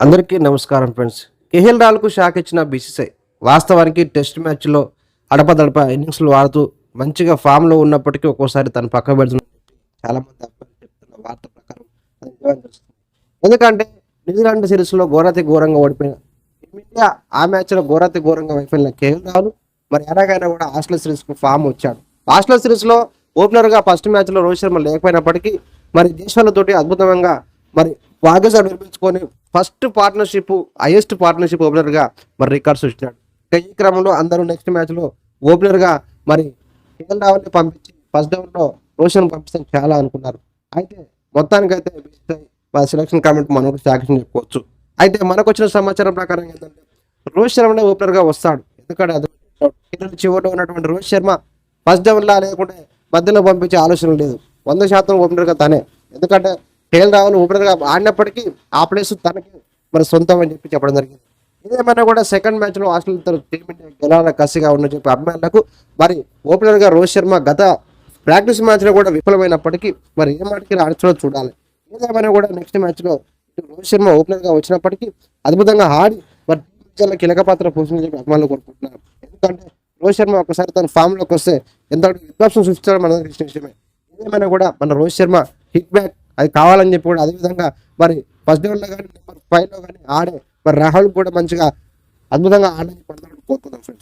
అందరికీ నమస్కారం friends. KL రావులకు షాక్ ఇచ్చిన బీసీసీఐ వాస్తవానికి టెస్ట్ మ్యాచ్లో అడపదడప ఇన్నింగ్స్లు ఆడుతూ మంచిగా ఫామ్లో ఉన్నప్పటికీ ఒక్కోసారి తను పక్క పెడుతుందని చాలా మంది అబ్బాయిలు చెప్తున్న వార్త ప్రకారం ఎందుకంటే న్యూజిలాండ్ సిరీస్లో ఘోరాతి ఘోరంగా ఓడిపోయిన ఇండియా ఆ మ్యాచ్లో ఘోరాతి ఘోరంగా వైఫల్యం కేఎల్ రాహుల్ మరి ఎలాగైనా కూడా ఆస్ట్రేలియా సిరీస్కు ఫామ్ వచ్చాడు. ఆస్ట్రేలియా సిరీస్లో ఓపెనర్గా ఫస్ట్ మ్యాచ్లో రోహిత్ శర్మ లేకపోయినప్పటికీ మరి దేశాలతోటి అద్భుతంగా మరి భాగస్వామి నిర్మించుకొని ఫస్ట్ పార్ట్నర్షిప్ హైయెస్ట్ పార్ట్నర్షిప్ ఓపెనర్గా మరి రికార్డ్ సృష్టించాడు ఈ క్రమంలో అందరూ నెక్స్ట్ మ్యాచ్లో ఓపెనర్గా మరి కేఎల్ రావుల్ని పంపించి ఫస్ట్ డౌన్లో రోషన్ పంపిస్తాం చాలా అనుకున్నారు. అయితే మొత్తానికైతే బీసీసీఐ మన సెలక్షన్ కమిటీ మనకు సాక్ష్యం చెప్పుకోవచ్చు. అయితే మనకు వచ్చిన సమాచారం ప్రకారం ఏంటంటే రోహిత్ శర్మనే ఓపెనర్గా వస్తాడు. ఎందుకంటే అది చివరిలో ఉన్నటువంటి రోహిత్ శర్మ ఫస్ట్ డౌన్లా లేకుంటే మధ్యలో పంపించే ఆలోచన లేదు. వంద శాతం ఓపెనర్గా తనే. ఎందుకంటే కేఎల్ రాహుల్ ఓపెనర్గా ఆడినప్పటికీ ఆ ప్లేస్ తనకి మరి సొంతం అని చెప్పి చెప్పడం జరిగింది. ఇదేమైనా కూడా సెకండ్ మ్యాచ్లో ఆస్ట్రేలియా టీమిండియా గెలాల కసిగా ఉన్న చెప్పి అభిమానులకు మరి ఓపెనర్గా రోహిత్ శర్మ గత ప్రాక్టీస్ మ్యాచ్లో కూడా విఫలమైనప్పటికీ మరి ఏ మాటకి ఆడుతుందో చూడాలి. ఏదేమైనా కూడా నెక్స్ట్ మ్యాచ్లో రోహిత్ శర్మ ఓపెనర్గా వచ్చినప్పటికీ అద్భుతంగా ఆడి మరి టీం కీలక పాత్ర పోషించి చెప్పి అభిమానులు కోరుకుంటున్నారు. ఎందుకంటే రోహిత్ శర్మ ఒకసారి తన ఫామ్లోకి వస్తే ఎంత విధ్వంసం సృష్టించడం మన తెలిసిన విషయమే. ఏదేమైనా కూడా మన రోహిత్ శర్మ హిట్ బ్యాక్ అది కావాలని చెప్పి కూడా అదేవిధంగా మరి ఫస్ట్ డౌన్లో కానీ నెంబర్ ఫైవ్లో కానీ ఆడే మరి రాహుల్ కూడా మంచిగా అద్భుతంగా ఆడని కోరుకుందాం ఫ్రెండ్స్.